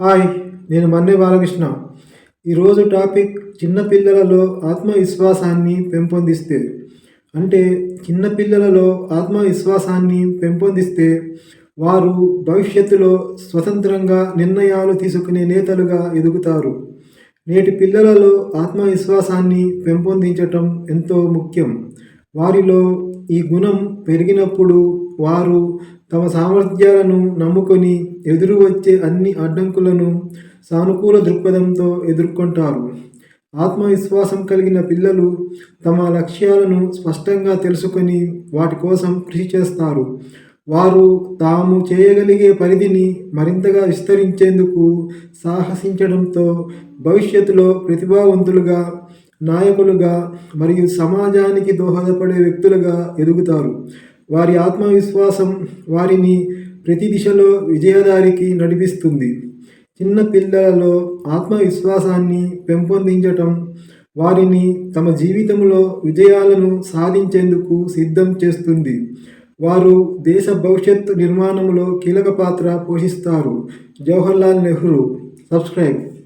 Hi నేను మన్నే బాలకృష్ణ. ఈరోజు topic చిన్నపిల్లలలో ఆత్మవిశ్వాసాన్ని పెంపొందిస్తే. అంటే చిన్నపిల్లలలో ఆత్మవిశ్వాసాన్ని పెంపొందిస్తే వారు భవిష్యత్తులో స్వతంత్రంగా నిర్ణయాలు తీసుకునే నేతలుగా ఎదుగుతారు. నేటి పిల్లలలో ఆత్మవిశ్వాసాన్ని పెంపొందించటం ఎంతో ముఖ్యం. వారిలో ఈ గుణం పెరిగినప్పుడు వారు తమ సామర్థ్యాలను నమ్ముకొని ఎదురు వచ్చే అన్ని అడ్డంకులను సానుకూల దృక్పథంతో ఎదుర్కొంటారు. ఆత్మవిశ్వాసం కలిగిన పిల్లలు తమ లక్ష్యాలను స్పష్టంగా తెలుసుకొని వాటి కోసం కృషి చేస్తారు. వారు తాము చేయగలిగే పరిధిని మరింతగా విస్తరించేందుకు సాహసించడంతో భవిష్యత్తులో ప్రతిభావంతులుగా నాయకులుగా మరియు సమాజానికి దోహదపడే వ్యక్తులుగా ఎదుగుతారు. వారి ఆత్మవిశ్వాసం వారిని ప్రతి దిశలో విజయదారికి నడిపిస్తుంది. చిన్న పిల్లలలో ఆత్మవిశ్వాసాన్ని పెంపొందించటం వారిని తమ జీవితంలో విజయాలను సాధించేందుకు సిద్ధం చేస్తుంది. వారు దేశ భవిష్యత్తు నిర్మాణంలో కీలక పాత్ర పోషిస్తారు. జవహర్లాల్ నెహ్రూ సబ్స్క్రైబ్.